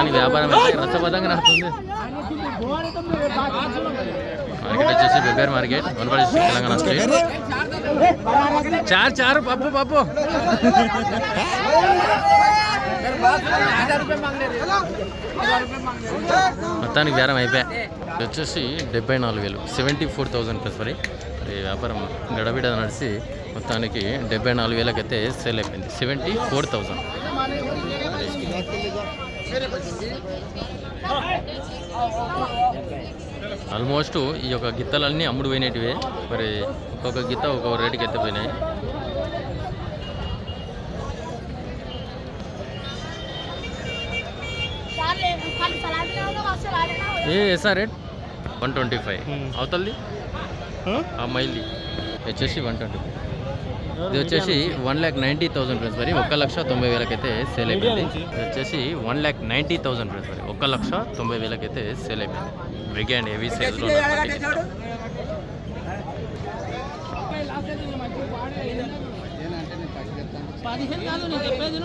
మొత్తానికి వ్యాపారం అయితే రసబద్ధంగా నడుస్తుంది. మార్కెట్ వచ్చేసి బెబ్బేర్ మార్కెట్ వనపల్లి తెలంగాణ స్టేట్ చారు చారు పప్పు పప్పు. మొత్తానికి బేరం అయిపోయా. వచ్చేసి డెబ్బై నాలుగు వేలు సెవెంటీ ఫోర్ థౌజండ్ ప్లస్ మరి మరి వ్యాపారం గడబిడ నడిచి మొత్తానికి డెబ్బై నాలుగు వేలకైతే సేల్ అయిపోయింది సెవెంటీ ఫోర్ థౌజండ్ ఆల్మోస్ట్ ఈ యొక్క గిత్తలన్నీ అమ్ముడు పోయినటివే. మరి ఒక్కొక్క గిత్త ఒక్కొక్క రేటుకి ఎత్తిపోయినాయి. ఏ SR rate? One twenty five. అవతలది? ఆ మైల్ది. వచ్చేసి వన్ ట్వంటీ ఫైవ్. ఇది వచ్చేసి one lakh ninety thousand friends మరి. ఒక లక్ష తొంభై వేలకైతే సేల్ అయిపోయింది. ఇది వచ్చేసి one lakh ninety thousand friends మరి. ఒక లక్ష తొంభై వేలకైతే సేల్ అయిపోయింది. బిగ్ అండ్ హెవీ సైజ్లో పదిహేను కాదు నేను చెప్పేది